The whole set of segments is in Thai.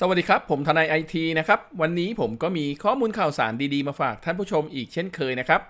สวัสดีครับ ผมทนายไอทีนะครับ วันนี้ผมก็มีข้อมูลข่าวสารดีๆ มาฝากท่านผู้ชมอีกเช่นเคยนะครับ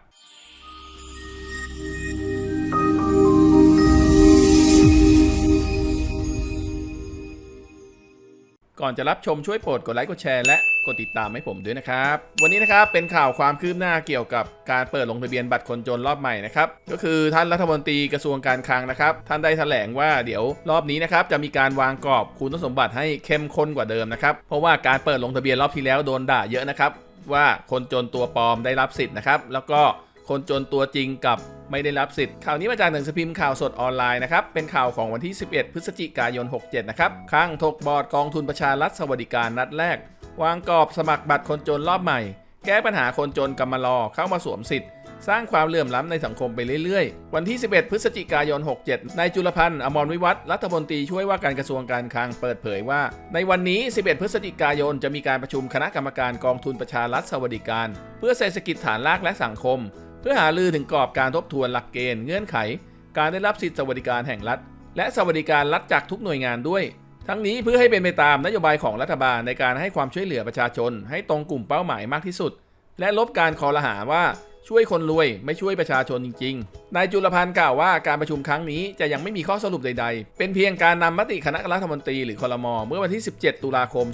ก่อนจะรับชมช่วยโปรดกดไลค์กดแชร์และ กดติดตามให้ผมด้วยนะครับ วันนี้นะครับเป็นข่าวความคืบหน้าเกี่ยวกับการเปิดลงทะเบียนบัตรคนจนรอบใหม่นะครับก็คือท่านรัฐมนตรีกระทรวงการคลังนะครับ ท่านได้แถลงว่าเดี๋ยวรอบนี้นะครับจะมีการวางกรอบคุณสมบัติให้เข้มข้นกว่าเดิมนะครับเพราะว่าการเปิดลงทะเบียนรอบที่แล้วโดนด่าเยอะนะครับว่าคนจนตัวปลอมได้รับสิทธิ์นะครับแล้วก็คนจนตัวจริงกับไม่ได้รับสิทธิ์ข่าวนี้มาจากหนังสือพิมพ์ข่าวสดออนไลน์นะครับ เป็นข่าวของวันที่ 11 พฤศจิกายน 67 นะครับ ข้างทกบอร์ดกองทุนประชารัฐสวัสดิการนัดแรก วางกรอบสมัครบัตรคนจนรอบใหม่ แก้ปัญหาคนจนกำมารอเข้ามาสวมสิทธิ์ สร้างความเหลื่อมล้ำในสังคมไปเรื่อยๆ วันที่ 11 พฤศจิกายน 67 นายจุลพันธ์ อมรวิวัฒรัฐมนตรีช่วยว่าการกระทรวงการคลังเปิดเผยว่า ในวันนี้ 11 พฤศจิกายนจะมีการประชุมคณะกรรมการกองทุนประชารัฐสวัสดิการ เพื่อเศรษฐกิจฐานรากและสังคม เพื่อหาลือถึงกรอบการทบทวนหลักเกณฑ์เงื่อนไข การได้รับสิทธิสวัสดิการแห่งรัฐ และสวัสดิการรัฐจากทุกหน่วยงานด้วย ทั้งนี้เพื่อให้เป็นไปตามนโยบายของรัฐบาลในการให้ความช่วยเหลือประชาชน ให้ตรงกลุ่มเป้าหมายมากที่สุด และลบการคอรหาว่าช่วยคนรวยไม่ช่วยประชาชนจริงๆ นายจุลพันธ์กล่าวว่าการประชุมครั้งนี้จะยังไม่มีข้อสรุปใดๆ เป็นเพียงการนำมติคณะรัฐมนตรีหรือคอรมอเมื่อวันที่ 17 ตุลาคม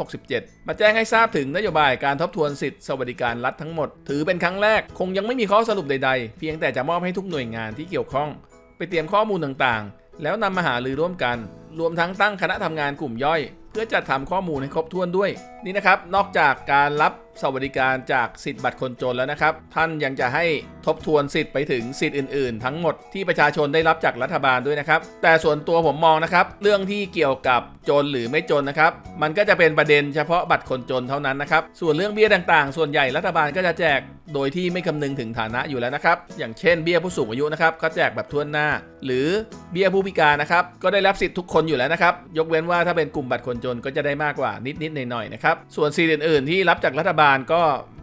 2567 มาแจ้งให้ทราบถึงนโยบายการทบทวนสิทธิสวัสดิการรัฐทั้งหมด ถือเป็นครั้งแรกคงยังไม่มีข้อสรุปใดๆ เพียงแต่จะมอบให้ทุกหน่วยงานที่เกี่ยวข้อง ไปเตรียมข้อมูลต่างๆ แล้วนำมาหารือร่วมกัน รวมทั้งตั้งคณะทำงานกลุ่มย่อย เพื่อจัดทำข้อมูลให้ครบถ้วนด้วย นี่นะครับ นอกจากการรับสวัสดิการจากสิทธิบัตรคนจนแล้วนะครับ ท่านยังจะให้ทบทวนสิทธิ์ไปถึงสิทธิ์อื่นๆ ทั้งหมดที่ประชาชนได้รับจากรัฐบาลด้วยนะครับ แต่ส่วนตัวผมมองนะครับ เรื่องที่เกี่ยวกับจนหรือไม่จนนะครับ มันก็จะเป็นประเด็นเฉพาะบัตรคนจนเท่านั้นนะครับ ส่วนเรื่องเบี้ยต่างๆ ส่วนใหญ่รัฐบาลก็จะแจกโดยที่ไม่คำนึงถึงฐานะอยู่แล้วนะครับ อย่างเช่นเบี้ยผู้สูงอายุนะครับก็แจกแบบทั่วหน้า หรือเบี้ยผู้พิการนะครับก็ได้รับสิทธิ์ทุกคนอยู่แล้วนะครับ ยกเว้นว่าถ้าเป็นกลุ่มบัตรคนจนก็จะได้มากกว่านิดๆหน่อยๆนะครับส่วนสิทธิ์อื่นๆที่รับจากรัฐบาลก็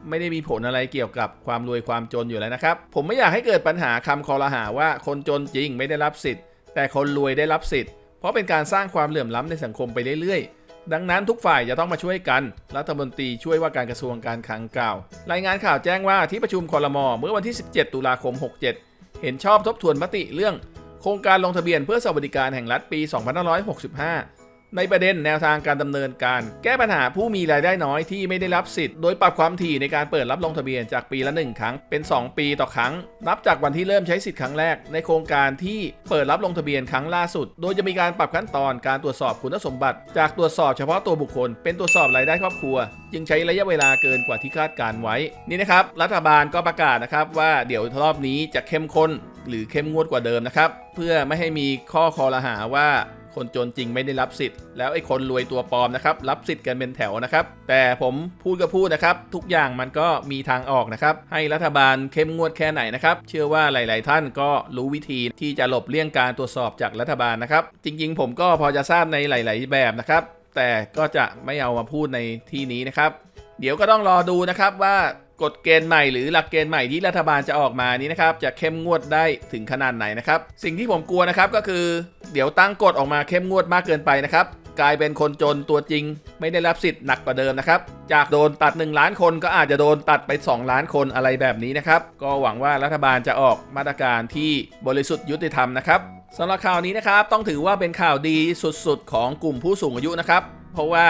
ไม่ได้มีผลอะไรเกี่ยวกับความรวยความจนอยู่แล้วนะครับ ผมไม่อยากให้เกิดปัญหาคำคอรหาว่าคนจนจริงไม่ได้รับสิทธิ์ แต่คนรวยได้รับสิทธิ์ เพราะเป็นการสร้างความเหลื่อมล้ำในสังคมไปเรื่อยๆ ดังนั้นทุกฝ่ายจะต้องมาช่วยกัน รัฐมนตรีช่วยว่าการกระทรวงการคลังกล่าว รายงานข่าวแจ้งว่าที่ประชุมคอรมอเมื่อวันที่ 17 ตุลาคม 67 เห็นชอบทบทวนมติเรื่อง โครงการลงทะเบียนเพื่อสวัสดิการแห่งรัฐปี 2565 ในประเด็นแนวทางการดำเนินการ แก้ปัญหาผู้มีรายได้น้อยที่ไม่ได้รับสิทธิ์ โดยปรับความถี่ในการเปิดรับลงทะเบียนจากปีละ 1 ครั้งเป็น 2 ปีต่อครั้ง นับจากวันที่เริ่มใช้สิทธิ์ครั้งแรก ในโครงการที่เปิดรับลงทะเบียนครั้งล่าสุด โดยจะมีการปรับขั้นตอนการตรวจสอบคุณสมบัติ จากตรวจสอบเฉพาะตัวบุคคล เป็นตรวจสอบรายได้ครอบครัว จึงใช้ระยะเวลาเกินกว่าที่คาดการไว้ นี่นะครับ รัฐบาลก็ประกาศนะครับว่าเดี๋ยวรอบนี้จะเข้มข้น หรือเข้มงวดกว่าเดิมนะครับเพื่อไม่ให้มีข้อคอรหาว่า คนจนจริงไม่ได้รับสิทธิ์แล้วไอ้คนรวยตัวปลอมนะครับรับสิทธิ์กันเป็นแถวนะครับ แต่ผมพูดก็พูดนะครับ ทุกอย่างมันก็มีทางออกนะครับ ให้รัฐบาลเข้มงวดแค่ไหนนะครับ เชื่อว่าหลาย ๆ ท่านก็รู้วิธีที่จะหลบเลี่ยงการตรวจสอบจากรัฐบาลนะครับ จริง ๆ ผมก็พอจะทราบในหลาย ๆ แบบนะครับ แต่ก็จะไม่เอามาพูดในที่นี้นะครับ เดี๋ยวก็ต้องรอดูนะครับว่ากฎเกณฑ์ใหม่หรือหลักเกณฑ์ใหม่ที่รัฐบาลจะออกมานี้นะครับจะเข้มงวดได้ถึงขนาดไหนนะครับ สิ่งที่ผมกลัวนะครับก็คือ เดี๋ยวตั้งกฎออกมาเข้มงวดมากเกินไปนะครับกลายเป็นคนจนตัวจริง ไม่ได้รับสิทธิ์หนักกว่าเดิมนะครับ จากโดนตัด 1 ล้านคนก็อาจจะโดนตัดไป 2 ล้านคนอะไรแบบนี้นะครับ ก็หวังว่ารัฐบาลจะออกมาตรการที่บริสุทธิ์ยุติธรรมนะครับสำหรับข่าวนี้นะครับต้องถือว่าเป็นข่าวดีสุดๆ ของกลุ่มผู้สูงอายุนะครับ เพราะว่า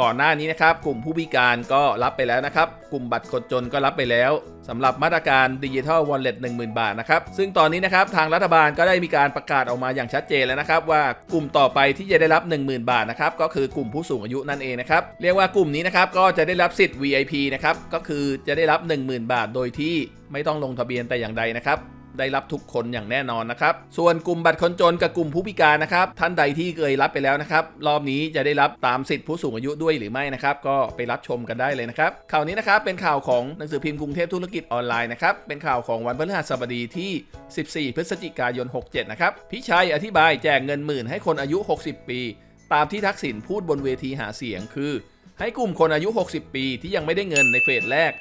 ก่อนหน้านี้นะครับ กลุ่มผู้พิการก็รับไปแล้วนะครับ กลุ่มบัตรคนจนก็รับไปแล้วสำหรับมาตรการดิจิทัลวอลเล็ต10,000บาทนะครับ ซึ่งตอนนี้นะครับทางรัฐบาลก็ได้มีการประกาศออกมาอย่างชัดเจนแล้วนะครับ ว่ากลุ่มต่อไปที่จะได้รับ 10,000 บาทนะครับก็คือกลุ่มผู้สูงอายุนั่นเองนะครับเรียกว่ากลุ่มนี้นะครับก็จะได้รับสิทธิ์ VIP นะครับก็คือจะได้รับ 10,000 บาทโดยที่ไม่ต้องลงทะเบียนแต่อย่างใดนะครับ ได้รับทุกคนอย่างแน่นอนนะครับ ส่วนกลุ่มบัตรคนจนกับกลุ่มผู้พิการนะครับท่านใดที่เคยรับไปแล้วนะครับ รอบนี้จะได้รับตามสิทธิผู้สูงอายุด้วยหรือไม่นะครับ ก็ไปรับชมกันได้เลยนะครับข่าวนี้นะครับเป็นข่าวของหนังสือพิมพ์กรุงเทพธุรกิจออนไลน์นะครับเป็นข่าวของวันพฤหัสบดีที่ 14 พฤศจิกายน 67 นะครับพิชัยอธิบายแจกเงินหมื่นให้คนอายุ 60 ปี ตามที่ทักษิณพูดบนเวทีหาเสียงคือ ให้กลุ่มคนอายุ 60 ปีที่ยังไม่ได้เงินในเฟสแรก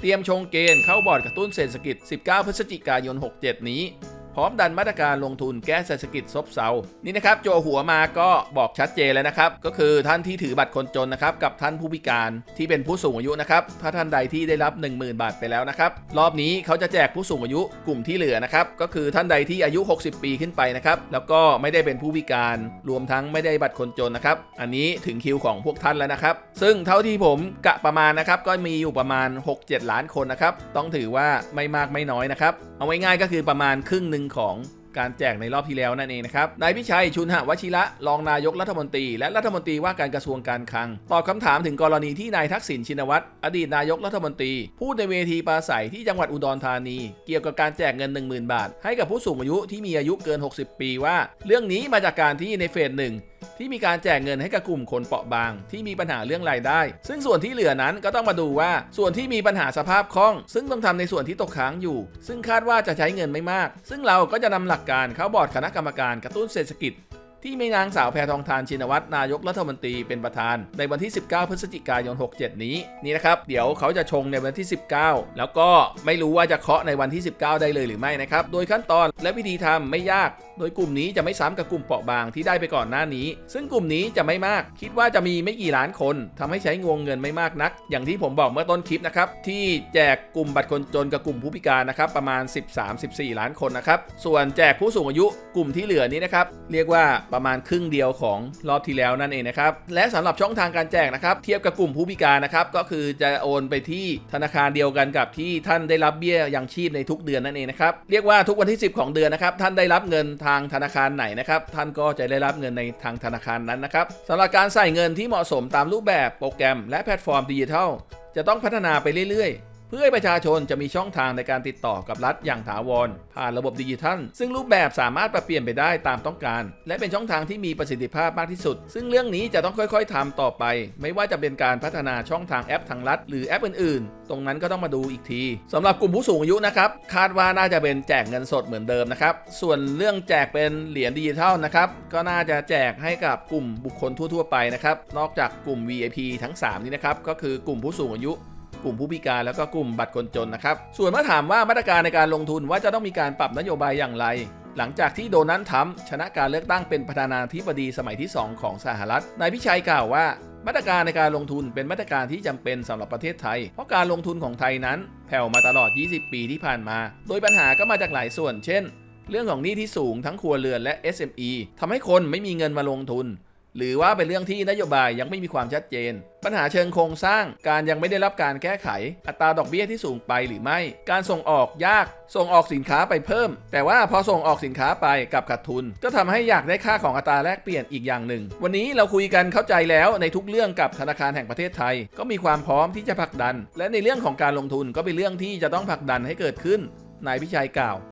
เตรียมชงเกณฑ์เข้าบอร์ดกระตุ้นเศรษฐกิจ 19 พฤศจิกายน 67 นี้ พร้อมดันมาตรการลงทุนแก้เศรษฐกิจซบเซา นี่นะครับโจหัวมาก็บอกชัดเจนแล้วนะครับ ก็คือท่านที่ถือบัตรคนจนนะครับกับท่านผู้พิการที่เป็นผู้สูงอายุนะครับ ถ้าท่านใดที่ได้รับ 10,000 บาทไปแล้วนะครับ รอบนี้เขาจะแจกผู้สูงอายุกลุ่มที่เหลือนะครับ ก็คือท่านใดที่อายุ 60 ปีขึ้นไปนะครับ แล้วก็ไม่ได้เป็นผู้พิการ รวมทั้งไม่ได้บัตรคนจนนะครับ อันนี้ถึงคิวของพวกท่านแล้วนะครับ ซึ่งเท่าที่ผมกะประมาณนะครับ ก็มีอยู่ประมาณ 6-7 ล้านคนนะครับ ต้องถือว่าไม่มากไม่น้อยนะครับ เอาไว้ง่ายๆก็คือประมาณครึ่งหนึ่งของการแจกในรอบที่แล้วนั่นเองนะครับ นายพิชัยชุนหวชิระรองนายกรัฐมนตรี และรัฐมนตรีว่าการกระทรวงการคลัง ตอบคำถามถึงกรณีที่นายทักษิณชินวัตรอดีตนายกรัฐมนตรี พูดในเวทีปราศัยที่จังหวัดอุดรธานี เกี่ยวกับการแจกเงิน 10,000 บาท ให้กับผู้สูงอายุที่มีอายุเกิน 60 ปีว่า เรื่องนี้มาจากการที่ในเฟสหนึ่ง ที่มีการแจกเงินให้กับกลุ่มคนเปราะบาง ที่มีปัญหาเรื่องรายได้ ซึ่งส่วนที่เหลือนั้นก็ต้องมาดูว่าส่วนที่มีปัญหาสภาพคล่อง ซึ่งต้องทำในส่วนที่ตกค้างอยู่ ซึ่งคาดว่าจะใช้เงินไม่มาก ซึ่งเราก็จะนำหลักการเข้าบอร์ดคณะกรรมการกระตุ้นเศรษฐกิจ ที่มีนางสาวแพทองทานชินวัตรนายกรัฐมนตรีเป็นประธาน ในวันที่ 19 พฤศจิกายน 67 นี้นี่นะครับ เดี๋ยวเขาจะชงในวันที่ 19 แล้วก็ไม่รู้ว่าจะเคาะในวันที่ 19 ได้เลยหรือไม่นะครับ โดยขั้นตอนและวิธีทำไม่ยาก โดยกลุ่มนี้จะไม่ซ้ำกับกลุ่มเปราะบางที่ได้ไปก่อนหน้านี้ ซึ่งกลุ่มนี้จะไม่มาก คิดว่าจะมีไม่กี่ล้านคนทำให้ใช้งวงเงินไม่มากนัก อย่างที่ผมบอกเมื่อต้นคลิปนะครับที่แจกกลุ่มบัตรคนจนกับกลุ่มผู้พิการนะครับประมาณ 13-14 ล้านคนนะครับส่วนแจกผู้สูงอายุกลุ่มที่เหลือนี้นะครับเรียกว่าประมาณครึ่งเดียวของรอบที่แล้วนั่นเองนะครับ และสำหรับช่องทางการแจกนะครับเทียบกับกลุ่มผู้พิการนะครับก็คือจะโอนไปที่ธนาคารเดียวกันกับที่ท่านได้รับเบี้ยยังชีพในทุกเดือนนั่นเองนะครับเรียกว่าทุกวันที่ 10 ของเดือนนะครับท่านได้รับเงินทางธนาคารไหนนะครับท่านก็จะได้รับเงินในทางธนาคารนั้นนะครับสำหรับการใส่เงินที่เหมาะสมตามรูปแบบโปรแกรม และแพลตฟอร์มดิจิทัลจะต้องพัฒนาไปเรื่อยๆ พื่อให้ประชาชนจะมีช่องทางในการติดต่อกับรัฐอย่างถาวร ผ่านระบบดิจิทัล ซึ่งรูปแบบสามารถปรับเปลี่ยนไปได้ตามต้องการ และเป็นช่องทางที่มีประสิทธิภาพมากที่สุด ซึ่งเรื่องนี้จะต้องค่อยๆทำต่อไป ไม่ว่าจะเป็นการพัฒนาช่องทางแอปทางรัฐ หรือแอปอื่นๆ ตรงนั้นก็ต้องมาดูอีกทีสำหรับกลุ่มผู้สูงอายุนะครับคาดว่าน่าจะเป็นแจกเงินสดเหมือนเดิมนะครับส่วนเรื่องแจกเป็นเหรียญดิจิทัลนะครับก็น่าจะแจกให้กับกลุ่มบุคคลทั่วๆ ไปนะครับนอกจากกลุ่ม VIP ทั้ง 3 นี้นะครับก็คือกลุ่มผู้สูงอายุ กลุ่มผู้พิการแล้วก็กลุ่มบัตรคนจนนะครับ ส่วนเมื่อถามว่ามาตรการในการลงทุนว่าจะต้องมีการปรับนโยบายอย่างไร หลังจากที่โดนัลด์ทรัมป์ชนะการเลือกตั้งเป็นประธานาธิบดีสมัยที่ 2 ของสหรัฐนายพิชัยกล่าวว่ามาตรการในการลงทุนเป็นมาตรการที่จำเป็นสำหรับประเทศไทย เพราะการลงทุนของไทยนั้น แผ่วมาตลอด 20 ปีที่ผ่านมา โดยปัญหาก็มาจากหลายส่วน เช่น เรื่องของหนี้ที่สูงทั้งครัวเรือนและ SME ทำให้คนไม่มีเงินมาลงทุน หรือว่าเป็นเรื่องที่นโยบายยังไม่มีความชัดเจน ปัญหาเชิงโครงสร้างการยังไม่ได้รับการแก้ไข อัตราดอกเบี้ยที่สูงไปหรือไม่ การส่งออกยาก ส่งออกสินค้าไปเพิ่ม แต่ว่าพอส่งออกสินค้าไปกับขาดทุน ก็ทำให้อยากได้ค่าของอัตราแลกเปลี่ยนอีกอย่างหนึ่ง วันนี้เราคุยกันเข้าใจแล้วในทุกเรื่องกับธนาคารแห่งประเทศไทย ก็มีความพร้อมที่จะผลักดัน และในเรื่องของการลงทุนก็เป็นเรื่องที่จะต้องผลักดันให้เกิดขึ้นนายพิชัยกล่าว